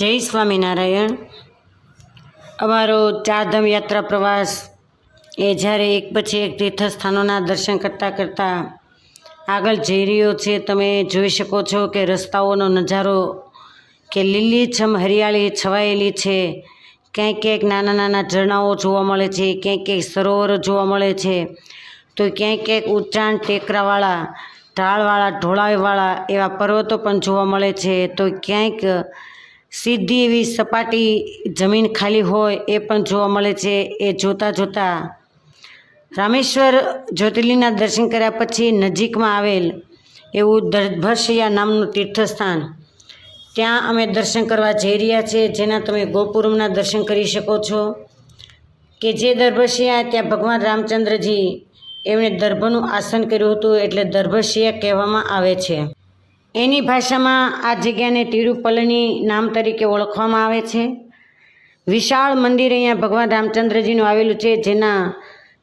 જય સ્વામિનારાયણ. અમારો ચારધામ યાત્રા પ્રવાસ એ જ્યારે એક પછી એક તીર્થસ્થાનોના દર્શન કરતાં કરતાં આગળ જઈ રહ્યો છે, તમે જોઈ શકો છો કે રસ્તાઓનો નજારો કે લીલીછમ હરિયાળી છવાયેલી છે. ક્યાંક ક્યાંક નાના નાના ઝરણાઓ જોવા મળે છે, ક્યાંક ક્યાંક સરોવરો જોવા મળે છે. તો ક્યાંક ક્યાંક ઊંચાણ ટેકરાવાળા, ઢાળવાળા ઢોળાઈવાળા એવા પર્વતો પણ જોવા મળે છે. તો ક્યાંક સીધી એવી સપાટી જમીન ખાલી હોય એ પણ જોવા મળે છે, એ જોતાં જોતાં રામેશ્વર જ્યોતિર્લિંગના દર્શન કર્યા પછી નજીકમાં આવેલ એવું દર્ભશિયા નામનું તીર્થસ્થાન. ત્યાં અમે દર્શન કરવા જઈ રહ્યા છીએ, જેના તમે ગોપુરમના દર્શન કરી શકો છો. કે જે દર્ભશિયા ત્યાં ભગવાન રામચંદ્રજી એમણે દર્ભનું આસન કર્યું હતું, એટલે દર્ભશિયા કહેવામાં આવે છે. એની ભાષામાં આ જગ્યાને તિરુપલની નામ તરીકે ઓળખવામાં આવે છે. વિશાળ મંદિર અહીંયા ભગવાન રામચંદ્રજીનું આવેલું છે, જેના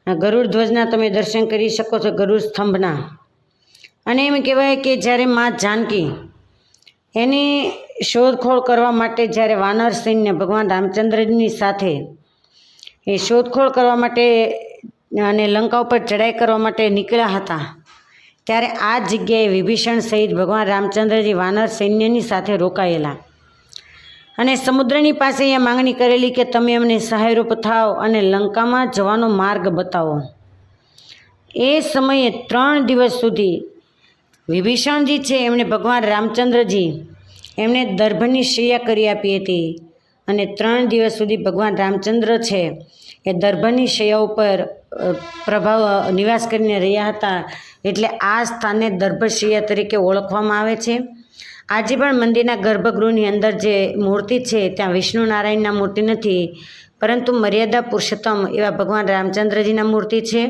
ગરુડ ધ્વજના તમે દર્શન કરી શકો છો, ગરુડ સ્તંભના. અને એમ કહેવાય કે જ્યારે મા જાનકી એની શોધખોળ કરવા માટે જ્યારે વાનર સૈન્ય ભગવાન રામચંદ્રજીની સાથે એ શોધખોળ કરવા માટે અને લંકા ઉપર ચડાઈ કરવા માટે નીકળ્યા હતા ત્યારે આ જગ્યાએ વિભીષણ સહિત ભગવાન રામચંદ્રજી વાનર સૈન્યની સાથે રોકાયેલા. અને સમુદ્રની પાસે એ માંગણી કરેલી કે તમે અમને સહાયરૂપ થાઓ અને લંકામાં જવાનો માર્ગ બતાવો. એ સમયે ત્રણ દિવસ સુધી વિભીષણજી છે એમણે ભગવાન રામચંદ્રજી એમણે દર્ભની શૈયા કરી આપી હતી. અને ત્રણ દિવસ સુધી ભગવાન રામચંદ્ર છે એ દર્ભની શૈયા ઉપર પ્રભાવ નિવાસ કરીને રહ્યા હતા, એટલે આ સ્થાનને દર્ભશૈયા તરીકે ઓળખવામાં આવે છે. આજે પણ મંદિરના ગર્ભગૃહની અંદર જે મૂર્તિ છે, ત્યાં વિષ્ણુ નારાયણના મૂર્તિ નથી, પરંતુ મર્યાદા પુરુષોત્તમ એવા ભગવાન રામચંદ્રજીના મૂર્તિ છે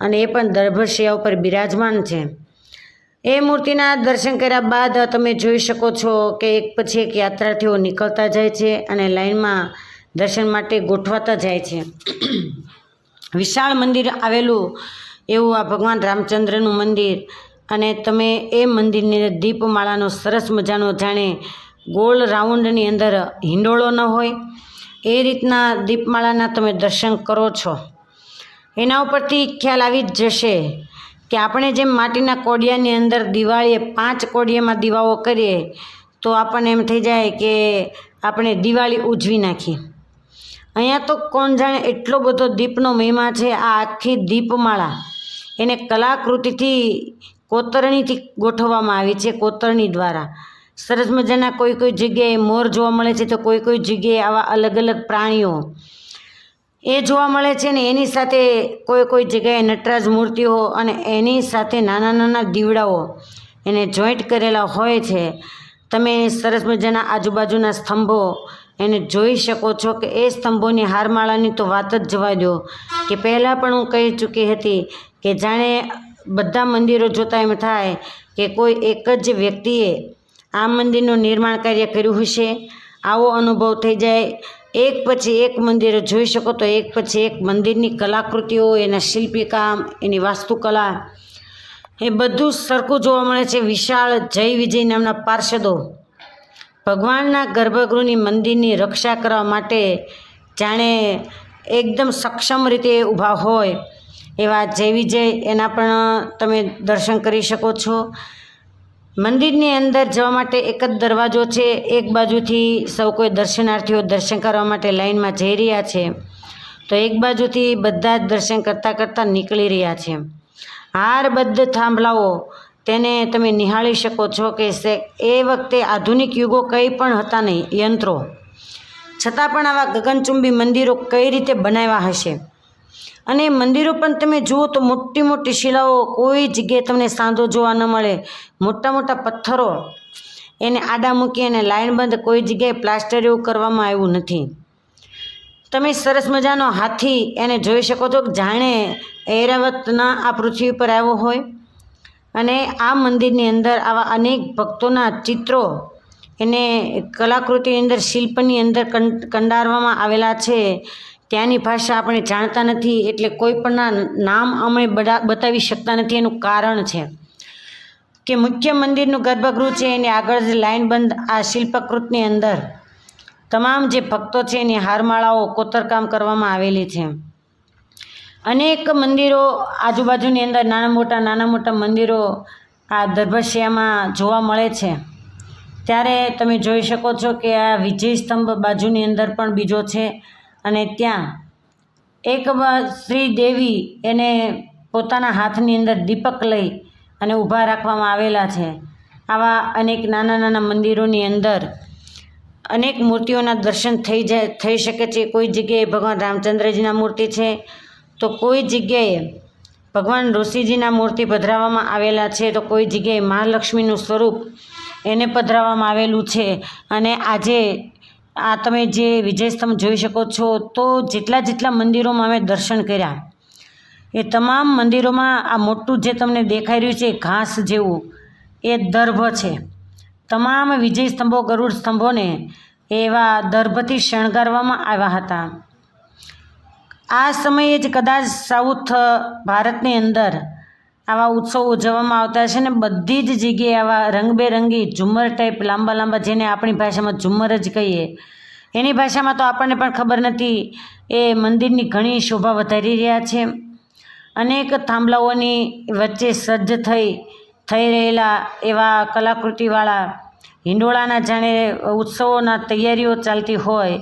અને એ પણ દર્ભશૈયા ઉપર બિરાજમાન છે. એ મૂર્તિના દર્શન કર્યા બાદ તમે જોઈ શકો છો કે એક પછી એક યાત્રાર્થીઓ નીકળતા જાય છે અને લાઈનમાં દર્શન માટે ગોઠવાતા જાય છે. વિશાળ મંદિર આવેલું એવું આ ભગવાન રામચંદ્રનું મંદિર અને તમે એ મંદિરની દીપમાળાનો સરસ મજાનો જાણે ગોળ રાઉન્ડની અંદર હિંડોળો ન હોય, એ રીતના દીપમાળાના તમે દર્શન કરો છો. એના ઉપરથી ખ્યાલ આવી જ જશે કે આપણે જેમ માટીના કોડિયાની અંદર દિવાળીએ પાંચ કોડિયામાં દીવાઓ કરીએ, તો આપણને એમ થઈ જાય કે આપણે દિવાળી ઉજવી નાખી. અહીંયા તો કોણ જાણે એટલો બધો દીપનો મહિમા છે, આ આખી દીપમાળા. એને કલાકૃતિથી કોતરણીથી ગોઠવવામાં આવી છે, કોતરણી દ્વારા. સરસ મજાના કોઈ કોઈ જગ્યાએ મોર જોવા મળે છે તો કોઈ કોઈ જગ્યાએ આવા અલગ અલગ પ્રાણીઓ. એ જોવા મળે છે ને એની સાથે કોઈ કોઈ જગ્યાએ નટરાજ મૂર્તિઓ અને એની સાથે નાના નાના દીવડાઓ એને જોઈન્ટ કરેલા હોય છે. તમે સરસ મજાના આજુબાજુના સ્તંભો એને જોઈ શકો છો કે એ સ્તંભોની હારમાળાની તો વાત જ જવા દો. કે પહેલાં પણ હું કહી ચૂકી હતી કે જાણે બધા મંદિરો જોતા એમ થાય કે કોઈ એક જ વ્યક્તિએ આ મંદિરનું નિર્માણ કાર્ય કર્યું હશે? આવો અનુભવ થઈ જાય. એક પછી એક મંદિરો જોઈ શકો તો એક પછી એક મંદિરની કલાકૃતિઓ, એના શિલ્પીકામ એની વાસ્તુકલા. એ બધું સરખું જોવા મળે છે વિશાળ જય વિજય નામના પાર્ષદો. ભગવાનના ગર્ભગૃહની મંદિરની રક્ષા કરવા માટે જાણે એકદમ સક્ષમ રીતે ઊભા હોય એવા જય વિજય એના પણ તમે દર્શન કરી શકો છો. મંદિરની અંદર જવા માટે એક જ દરવાજો છે, એક બાજુથી સૌ કોઈ દર્શનાર્થીઓ દર્શન કરવા માટે લાઇનમાં જઈ રહ્યા છે. તો એક બાજુથી બધા જ દર્શન કરતાં કરતાં નીકળી રહ્યા છે. હારબદ્ધ થાંભલાઓ તેને તમે નિહાળી શકો છો કે એ વખતે આધુનિક યુગો કંઈ પણ હતા નહીં, યંત્રો. છતાં પણ આવા ગગનચુંબી મંદિરો કઈ રીતે બનાવ્યા હશે? અને મંદિરો પણ તમે જુઓ તો મોટી મોટી શિલાઓ, કોઈ જગ્યાએ તમને સાંધો જોવા ન મળે. મોટા મોટા પથ્થરો. એને આડા મૂકી અને લાઇનબંધ કોઈ જગ્યાએ પ્લાસ્ટર એવું કરવામાં આવ્યું નથી. તમે સરસ મજાનો હાથી એને જોઈ શકો છો કે જાણે એરાવતના આ પૃથ્વી પર આવ્યો હોય. અને આ મંદિરની અંદર આવા અનેક ભક્તોના ચિત્રો એને કલાકૃતિની અંદર, શિલ્પની અંદર કંડારવામાં આવેલા છે. ત્યાંની ભાષા આપણે જાણતા નથી, એટલે કોઈ પણના નામ અમે બતાવી શકતા નથી, એનું કારણ છે. કે મુખ્ય મંદિરનું ગર્ભગૃહ છે, એની આગળ જે લાઇનબંધ આ શિલ્પકૃતની અંદર. તમામ જે ભક્તો છે, એની હારમાળાઓ, કોતરકામ કરવામાં આવેલી છે. અનેક મંદિરો આજુબાજુની અંદર, નાના મોટા નાના મોટા મંદિરો આ દરભસિયામાં જોવા મળે છે. ત્યારે તમે જોઈ શકો છો કે આ વિજય સ્તંભ બાજુની અંદર પણ બીજો છે અને ત્યાં એક શ્રી દેવી એને પોતાના હાથની અંદર દીપક લઈ અને ઊભા રાખવામાં આવેલા છે. આવા અનેક નાના નાના મંદિરોની અંદર અનેક મૂર્તિઓના દર્શન થઈ જાય, થઈ શકે છે. કોઈ જગ્યાએ ભગવાન રામચંદ્રજીના મૂર્તિ છે તો કોઈ જગ્યાએ ભગવાન ઋષિજીના મૂર્તિ પધરાવવામાં આવેલા છે, તો કોઈ જગ્યાએ મહાલક્ષ્મીનું સ્વરૂપ એને પધરાવવામાં આવેલું છે. અને આજે આ તમે જે વિજય સ્તંભ જોઈ શકો છો, તો જેટલા જેટલા મંદિરોમાં અમે દર્શન કર્યા, એ તમામ મંદિરોમાં આ મોટું જે તમને દેખાઈ રહ્યું છે ઘાસ જેવું, એ દર્ભ છે. તમામ વિજય સ્તંભો ગરુડ સ્તંભોને એવા દર્ભથી શણગારવામાં આવ્યા હતા. આ સમયે જ કદાચ સાઉથ ભારતની અંદર આવા ઉત્સવ ઉજવવામાં આવતા છે ને બધી જ જગ્યાએ આવા રંગબેરંગી ઝુમ્મર ટાઈપ લાંબા લાંબા જેને આપણી ભાષામાં ઝુમર જ કહીએ. એની ભાષામાં તો આપણને પણ ખબર નથી, એ મંદિરની ઘણી શોભા વધારી રહ્યા છે. અનેક થાંભલાઓની વચ્ચે સજ્જ થઈ થઈ રહેલા એવા કલાકૃતિવાળા હિંડોળાના જાણે ઉત્સવોના તૈયારીઓ ચાલતી હોય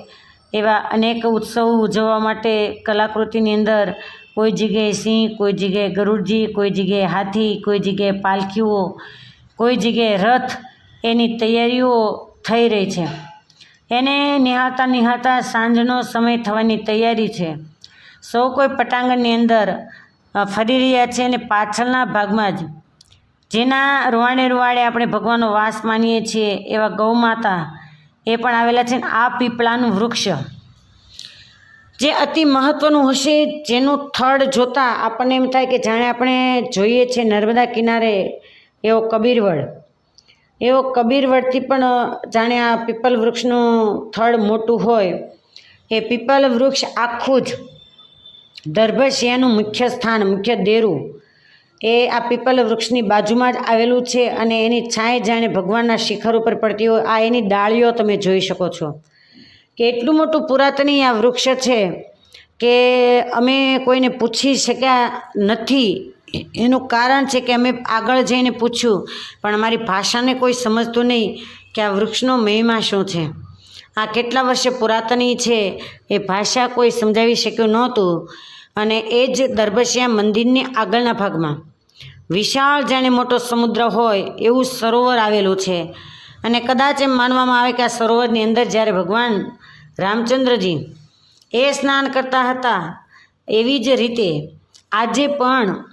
એવા અનેક ઉત્સવો ઉજવવા માટે કલાકૃતિની અંદર કોઈ જગ્યાએ સિંહ, કોઈ જગ્યાએ ગરુડજી, કોઈ જગ્યાએ હાથી, કોઈ જગ્યાએ પાલખીઓ, કોઈ જગ્યાએ રથ એની તૈયારીઓ થઈ રહી છે. એને નિહાળતા નિહાળતા સાંજનો સમય થવાની તૈયારી છે. સૌ કોઈ પટાંગણની અંદર ફરી રહ્યા છે અને પાછળના ભાગમાં જ. જેના રૂવાડે રૂવાડે આપણે ભગવાનનો વાસ માનીએ છીએ એવા ગૌ માતા એ પણ આવેલા છે આ પીપળાનું વૃક્ષ. જે અતિ મહત્ત્વનું હશે, જેનું થડ જોતાં આપણને એમ થાય કે જાણે આપણે જોઈએ છીએ નર્મદા કિનારે એવો કબીરવડ. એવો કબીરવડથી પણ જાણે આ પીપલ વૃક્ષનું થડ મોટું હોય. એ પીપલ વૃક્ષ આખું જ દર્ભશિયાનું મુખ્ય સ્થાન, મુખ્ય દેરું એ આ પીપલ વૃક્ષની બાજુમાં જ આવેલું છે અને એની છાંય જાણે ભગવાનના શિખર ઉપર પડતી હોય. આ એની ડાળીઓ તમે જોઈ શકો છો. કે એટલું મોટું પુરાતની આ વૃક્ષ છે કે અમે કોઈને પૂછી શક્યા નથી. એનું કારણ છે કે અમે આગળ જઈને પૂછ્યું, પણ અમારી ભાષાને કોઈ સમજતું નહીં કે આ વૃક્ષનો મહિમા શું છે. આ કેટલા વર્ષે પુરાતની છે એ ભાષા કોઈ સમજાવી શક્યું નહોતું અને એ જ દરબસિયા મંદિરની આગળના ભાગમાં. વિશાળ જાણે મોટો સમુદ્ર હોય એવું સરોવર આવેલું છે. અને કદાચ એમ માનવામાં આવે કે આ સરોવરની અંદર જ્યારે ભગવાન રામચંદ્રજી એ સ્નાન કરતા હતા, એવી જ રીતે આજે પણ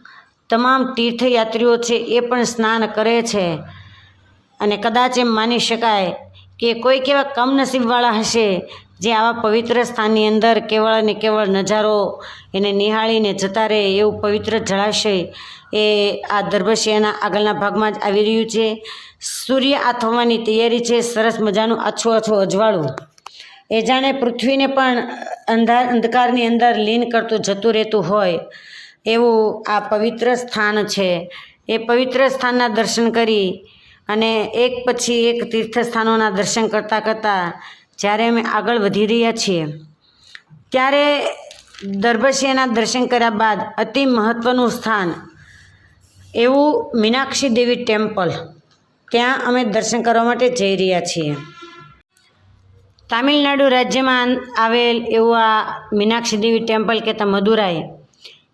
તમામ તીર્થયાત્રીઓ છે એ પણ સ્નાન કરે છે. અને કદાચ એમ માની શકાય કે કોઈક એવા કમનસીબવાળા હશે જે આવા પવિત્ર સ્થાનની અંદર કેવળ અને કેવળ નજારો એને નિહાળીને જતા રહે એવું પવિત્ર જળાશય એ આ દરભસિયાના આગળના ભાગમાં જ આવી રહ્યું છે. સૂર્ય આથમવાની તૈયારી છે. સરસ મજાનું આછું આછું અજવાળું. એ જાણે પૃથ્વીને પણ અંધાર અંધકારની અંદર લીન કરતું જતું રહેતું હોય એવું આ પવિત્ર સ્થાન છે. એ પવિત્ર સ્થાનના દર્શન કરી અને એક પછી એક તીર્થસ્થાનોના દર્શન કરતાં કરતાં જ્યારે અમે આગળ વધી રહ્યા છીએ, ત્યારે દરભસિયાના દર્શન કર્યા બાદ અતિ મહત્ત્વનું સ્થાન એવું મીનાક્ષી દેવી ટેમ્પલ, ત્યાં અમે દર્શન કરવા માટે જઈ રહ્યા છીએ. તામિલનાડુ રાજ્યમાં આવેલ એવું આ મીનાક્ષી દેવી ટેમ્પલ કહેતા મદુરાઈ,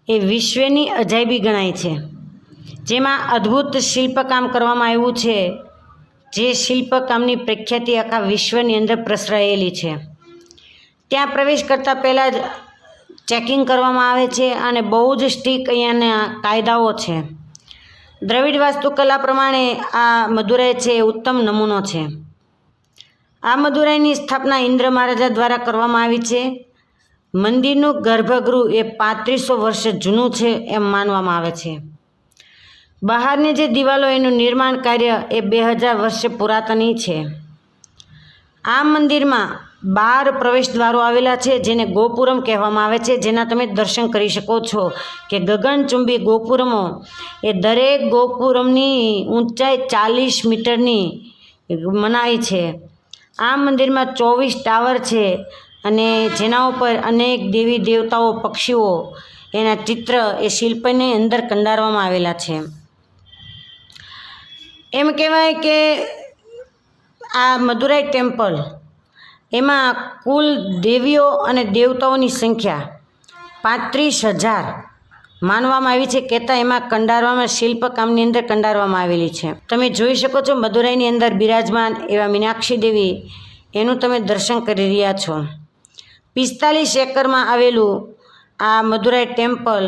એ વિશ્વની અજાયબી ગણાય છે. જેમાં અદ્ભુત શિલ્પકામ કરવામાં આવ્યું છે. જે શિલ્પકામની પ્રખ્યાતિ આખા વિશ્વની અંદર પ્રસરાયેલી છે. ત્યાં પ્રવેશ કરતાં પહેલાં જ ચેકિંગ કરવામાં આવે છે અને બહુ જ સ્ટીક અહીંયાના કાયદાઓ છે. દ્રવિડ વાસ્તુકલા પ્રમાણે આ મદુરાઈ છે ઉત્તમ નમૂનો છે. આ મદુરાઈની સ્થાપના ઇન્દ્ર મહારાજા દ્વારા કરવામાં આવી છે. મંદિરનું ગર્ભગૃહ એ પાંત્રીસો વર્ષ જૂનું છે એમ માનવામાં આવે છે. બહારની જે દિવાલો એનું નિર્માણ કાર્ય એ બે હજાર વર્ષે પુરાતની છે. આ મંદિરમાં બાર પ્રવેશ દ્વારો આવેલા છે, જેને ગોપુરમ કહેવામાં આવે છે. જેના તમે દર્શન કરી શકો છો કે ગગનચુંબી ગોપુરમો એ દરેક ગોપુરમની ઊંચાઈ ચાલીસ મીટરની મનાય છે. આ મંદિરમાં ચોવીસ ટાવર છે અને જેના ઉપર અનેક દેવી દેવતાઓ, પક્ષીઓ એના ચિત્ર એ શિલ્પની અંદર કંડારવામાં આવેલા છે. એમ કહેવાય કે આ મદુરાઈ ટેમ્પલ એમાં કુલ દેવીઓ અને દેવતાઓની સંખ્યા પાંત્રીસ હજાર. માનવામાં આવી છે કહેતા એમાં કંડારવામાં, શિલ્પકામની અંદર કંડારવામાં આવેલી છે. તમે જોઈ શકો છો મદુરાઈની અંદર બિરાજમાન એવા મીનાક્ષી દેવી, એનું તમે દર્શન કરી રહ્યા છો. પિસ્તાલીસ એકરમાં આવેલું આ મદુરાઈ ટેમ્પલ,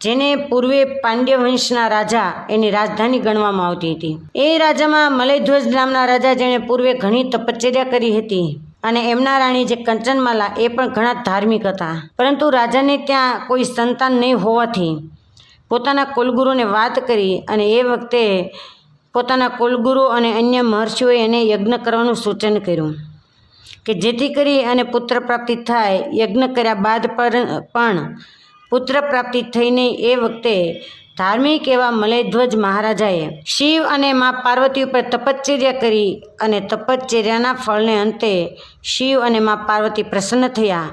જેને પૂર્વે પાંડ્ય વંશના રાજા એની રાજધાની ગણવામાં આવતી હતી. એ રાજામાં મલયધ્વજ નામના રાજા જેણે પૂર્વે ઘણી તપશ્ચર્યા કરી હતી. અને એમના રાણી જે કંચનમાલા, એ પણ ઘણા ધાર્મિક હતા. પરંતુ રાજાને ત્યાં કોઈ સંતાન નહીં હોવાથી પોતાના કુલગુરુને વાત કરી અને એ વખતે પોતાના કુલગુરુ અને અન્ય મહર્ષિઓએ એને યજ્ઞ કરવાનું સૂચન કર્યું કે જેથી કરી અને પુત્ર પ્રાપ્તિ થાય. યજ્ઞ કર્યા બાદ પણ પુત્ર પ્રાપ્તિ થઈને એ વખતે ધાર્મિક એવા મલયધ્વજ મહારાજાએ શિવ અને મા પાર્વતી ઉપર તપશ્ચર્યા કરી અને તપશ્ચર્યાના ફળને અંતે શિવ અને મા પાર્વતી પ્રસન્ન થયા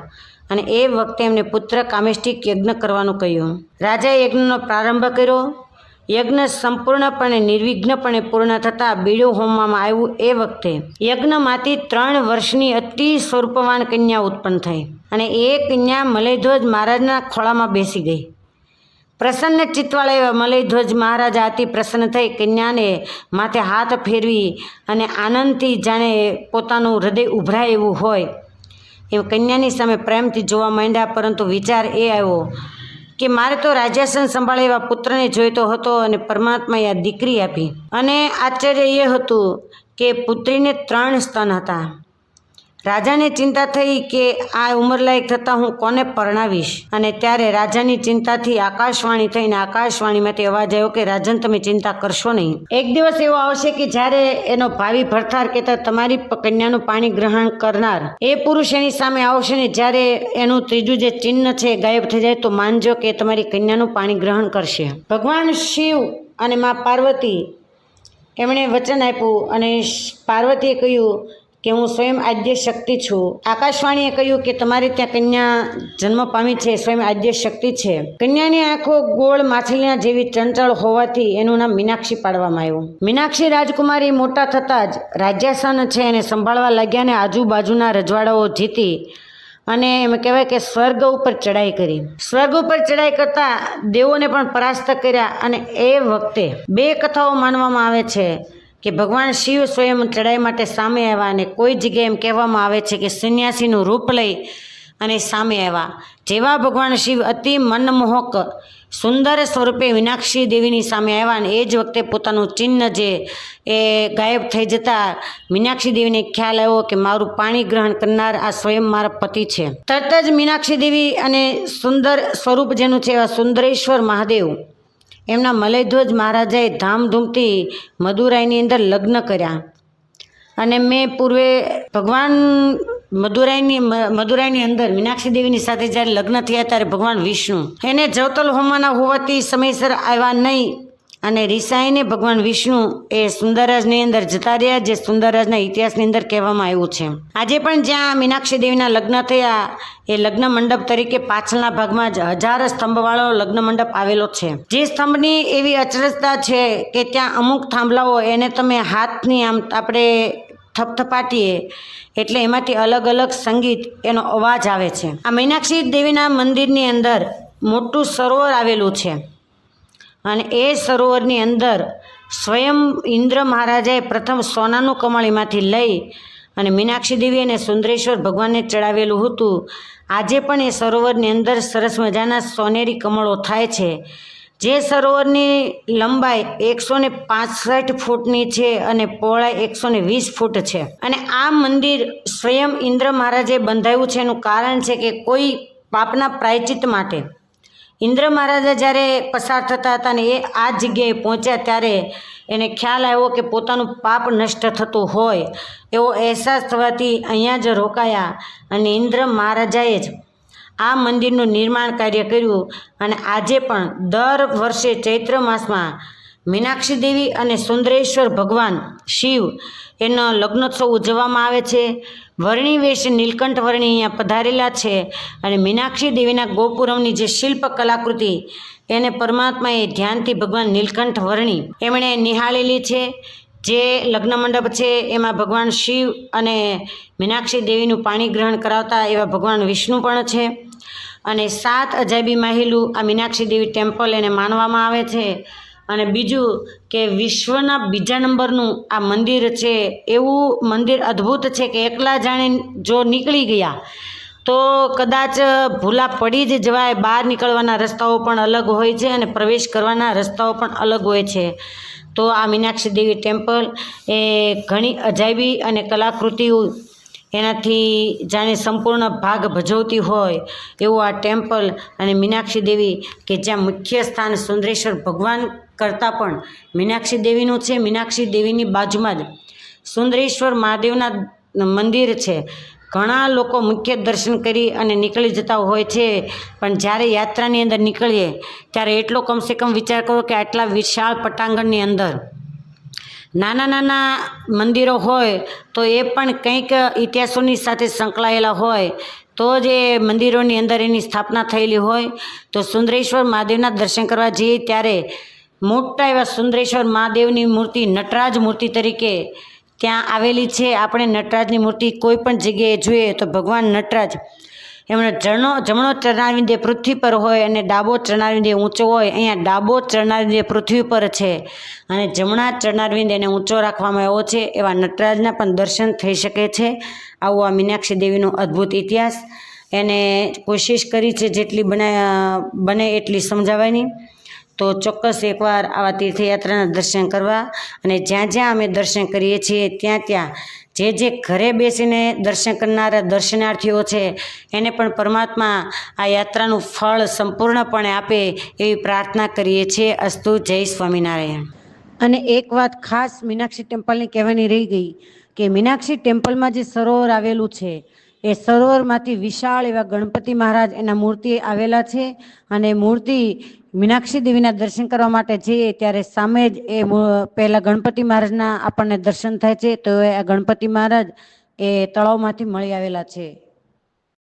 અને એ વખતે એમને પુત્ર કામેષ્ટિક યજ્ઞ કરવાનું કહ્યું. રાજાએ યજ્ઞનો પ્રારંભ કર્યો. યજ્ઞ સંપૂર્ણપણે નિર્વિઘ્નપણે પૂર્ણ થતાં બીડું હોમવામાં આવ્યું. એ વખતે યજ્ઞમાંથી ત્રણ વર્ષની અતિ સ્વરૂપવાન કન્યા ઉત્પન્ન થઈ અને એ કન્યા મલયધ્વજ મહારાજના ખોળામાં બેસી ગઈ. પ્રસન્ન ચિત્તવાળા એવા મલયધ્વજ મહારાજા અતિ પ્રસન્ન થઈ કન્યાને માથે હાથ ફેરવી અને આનંદથી જાણે પોતાનું હૃદય ઉભરાય એવું હોય. એ કન્યાની સામે પ્રેમથી જોવા માંડ્યા, પરંતુ વિચાર એ આવ્યો કે મારે તો રાજ્યાસન સંભાળે એવા પુત્રને જોઈતો હતો અને પરમાત્માએ આ દીકરી આપી. અને આશ્ચર્ય એ હતું કે પુત્રીને ત્રણ સ્તન હતા. રાજાને ચિંતા થઈ કે આ ઉંમરલાયક થતાં હું કોને પરણાવીશ? અને ત્યારે રાજાની ચિંતાથી આકાશવાણી થઈને આકાશવાણીમાંથી અવાજ આવ્યો કે, રાજન, તમે ચિંતા કરશો નહીં. એક દિવસ એવો આવશે કે જ્યારે એનો ભાવિ ભરથાર કહેતા, તમારી કન્યાનું પાણી ગ્રહણ કરનાર એ પુરુષ એની સામે આવશે ને જ્યારે એનું ત્રીજું જે ચિહ્ન છે ગાયબ થઈ જાય, તો માનજો કે તમારી કન્યાનું પાણી ગ્રહણ કરશે. ભગવાન શિવ અને મા પાર્વતી એમણે વચન આપ્યું અને પાર્વતીએ કહ્યું કે હું સ્વયં આદ્ય શક્તિ છું. આકાશવાણીએ કહ્યું કે તમારે ત્યાં કન્યા જન્મ પામી છે, સ્વયં આદ્ય શક્તિ છે. કન્યાની આંખો ગોળ માછલીના જેવી ચંચળ હોવાથી એનું નામ મીનાક્ષી પાડવામાં આવ્યું. મીનાક્ષી રાજકુમારી મોટા થતાં જ રાજ્યાસન છે એને સંભાળવા લાગ્યા અને આજુબાજુના રજવાડાઓ જીતી અને એમ કહેવાય કે સ્વર્ગ ઉપર ચડાઈ કરી. સ્વર્ગ ઉપર ચડાઈ કરતા દેવોને પણ પરાસ્ત કર્યા અને એ વખતે બે કથાઓ માનવામાં આવે છે. કે ભગવાન શિવ સ્વયં ચડાઈ માટે સામે આવ્યા અને કોઈ જગ્યાએ એમ કહેવામાં આવે છે કે સંન્યાસીનું રૂપ લઈ અને સામે આવ્યા. જેવા ભગવાન શિવ અતિ મનમોહક, સુંદર સ્વરૂપે મીનાક્ષી દેવીની સામે આવ્યા અને એ જ વખતે પોતાનું ચિહ્ન જે એ ગાયબ થઈ જતાં મીનાક્ષી દેવીને ખ્યાલ આવ્યો કે મારું પાણી ગ્રહણ કરનાર આ સ્વયં મારા પતિ છે. તરત જ મીનાક્ષી દેવી અને સુંદર સ્વરૂપ જેનું છે એવા સુંદરેશ્વર મહાદેવ એમના મલયધ્વજ મહારાજાએ ધામધૂમથી મદુરાઈની અંદર લગ્ન કર્યા. અને મેં પૂર્વે ભગવાન મદુરાઈની મદુરાઈની અંદર મીનાક્ષી દેવીની સાથે જ્યારે લગ્ન થયા ત્યારે ભગવાન વિષ્ણુ. એને જવતલ હોમાના હોવાથી સમયસર આવ્યા નહીં. અને રિસાઈને ભગવાન વિષ્ણુ એ સુંદરરાજની અંદર જતા રહ્યા, જે સુંદરરાજના ઇતિહાસની અંદર કહેવામાં આવ્યું છે. આજે પણ જ્યાં મીનાક્ષી દેવીના લગ્ન થયા, એ લગ્ન મંડપ તરીકે પાછળના ભાગમાં જ હજાર સ્તંભવાળો લગ્ન મંડપ આવેલો છે. જે સ્તંભની એવી અચરજતા છે કે ત્યાં અમુક થાંભલાઓ એને તમે હાથની આમ આપણે થપથપાટીએ, એટલે એમાંથી અલગ અલગ સંગીત એનો અવાજ આવે છે. આ મીનાક્ષી દેવીના મંદિરની અંદર મોટું સરોવર આવેલું છે. અને એ સરોવરની અંદર સ્વયં ઇન્દ્ર મહારાજાએ પ્રથમ સોનાનું કમળીમાંથી લઈ અને મીનાક્ષી દેવી અને સુંદરેશ્વર ભગવાનને ચડાવેલું હતું. આજે પણ એ સરોવરની અંદર સરસ મજાના સોનેરી કમળો થાય છે. જે સરોવરની લંબાઈ એકસો ને પાસઠ ફૂટની છે અને પહોળાઈ એકસો ને વીસ ફૂટ છે. અને આ મંદિર સ્વયં ઇન્દ્ર મહારાજે બંધાયું છે એનું કારણ છે કે કોઈ પાપના પ્રાયચિત માટે ઇન્દ્ર મહારાજા જ્યારે પસાર થતા હતા ને એ આ જગ્યાએ પહોંચ્યા ત્યારે એને ખ્યાલ આવ્યો કે પોતાનું પાપ નષ્ટ થતું હોય, એવો અહેસાસ થવાથી અહીંયા જ રોકાયા અને ઇન્દ્ર મહારાજાએ જ આ મંદિરનું નિર્માણ કાર્ય કર્યું અને આજે પણ દર વર્ષે ચૈત્ર માસમાં મીનાક્ષી દેવી અને સુંદરેશ્વર ભગવાન શિવ એનો લગ્નોત્સવ ઉજવવામાં આવે છે. વર્ણી વેશ નીલકંઠ વર્ણી અહીંયા પધારેલા છે અને મીનાક્ષી દેવીના ગોપુરમની જે શિલ્પ કલાકૃતિ, એને પરમાત્માએ ધ્યાનથી ભગવાન નીલકંઠ વર્ણી. એમણે નિહાળેલી છે, જે લગ્ન મંડપ છે, એમાં ભગવાન શિવ અને મીનાક્ષી દેવીનું પાણી ગ્રહણ કરાવતા એવા ભગવાન વિષ્ણુ પણ છે. અને સાત અજાયબી માહિલું આ મીનાક્ષી દેવી ટેમ્પલ એને માનવામાં આવે છે. અને બીજું કે વિશ્વના બીજા નંબરનું આ મંદિર છે, એવું મંદિર અદ્ભુત છે કે એકલા જાણે જો નીકળી ગયા, તો કદાચ ભૂલા પડી જ જવાય, બહાર નીકળવાના રસ્તાઓ પણ અલગ હોય છે અને પ્રવેશ કરવાના રસ્તાઓ પણ અલગ હોય છે. તો આ મીનાક્ષી દેવી ટેમ્પલ એ ઘણી અજાયબી અને કલાકૃતિઓ એનાથી જાણે સંપૂર્ણ ભાગ ભજવતી હોય એવું આ ટેમ્પલ અને મીનાક્ષી દેવી કે જ્યાં મુખ્ય સ્થાન સુંદરેશ્વર ભગવાન કરતાં પણ. મીનાક્ષી દેવીનું છે, મીનાક્ષી દેવીની બાજુમાં જ. સુંદરેશ્વર મહાદેવના મંદિર છે. ઘણા લોકો મુખ્ય દર્શન કરી અને નીકળી જતા હોય છે, પણ જ્યારે યાત્રાની અંદર નીકળીએ, ત્યારે એટલો કમસે કમ વિચાર કરો કે આટલા વિશાળ પટાંગણની અંદર. નાના નાના મંદિરો હોય, તો એ પણ કંઈક ઇતિહાસોની સાથે સંકળાયેલા હોય. તો જ એ મંદિરોની અંદર એની સ્થાપના થયેલી હોય. તો સુંદરેશ્વર મહાદેવના દર્શન કરવા જઈએ ત્યારે મોટા એવા સુંદરેશ્વર મહાદેવની મૂર્તિ નટરાજ મૂર્તિ તરીકે ત્યાં આવેલી છે. આપણે નટરાજની મૂર્તિ કોઈ પણ જગ્યાએ જોઈએ તો ભગવાન નટરાજ. એમનો જણો, જમણો ચરણારવિંદે પૃથ્વી પર હોય અને ડાબો ચરણારવિંદે ઊંચો હોય. અહીંયા ડાબો ચરણારવિંદે પૃથ્વી પર છે અને જમણા ચરણારવિંદ એને ઊંચો રાખવામાં આવ્યો છે. એવા નટરાજના પણ દર્શન થઈ શકે છે. આવું આ મીનાક્ષી દેવીનો અદ્ભુત ઇતિહાસ. એને કોશિશ કરી છે જેટલી બને બને એટલી સમજાવવાની. તો ચોક્કસ એકવાર આવા તીર્થયાત્રાના દર્શન કરવા અને જ્યાં જ્યાં અમે દર્શન કરીએ છીએ, ત્યાં ત્યાં જે જે ઘરે બેસીને દર્શન કરનારા દર્શનાર્થીઓ છે, એને પણ પરમાત્મા આ યાત્રાનું ફળ સંપૂર્ણપણે આપે એવી પ્રાર્થના કરીએ છીએ. અસ્તુ જય સ્વામિનારાયણ. અને એક વાત ખાસ મીનાક્ષી ટેમ્પલની કહેવાની રહી ગઈ કે મીનાક્ષી ટેમ્પલમાં જે સરોવર આવેલું છે એ સરોવરમાંથી વિશાળ એવા ગણપતિ મહારાજ એના મૂર્તિ આવેલા છે અને મૂર્તિ મીનાક્ષી દેવીના દર્શન કરવા માટે જઈએ ત્યારે સામે જ એ પહેલા ગણપતિ મહારાજના આપણને દર્શન થાય છે, તો એ આ ગણપતિ મહારાજ એ તળાવમાંથી મળી આવેલા છે.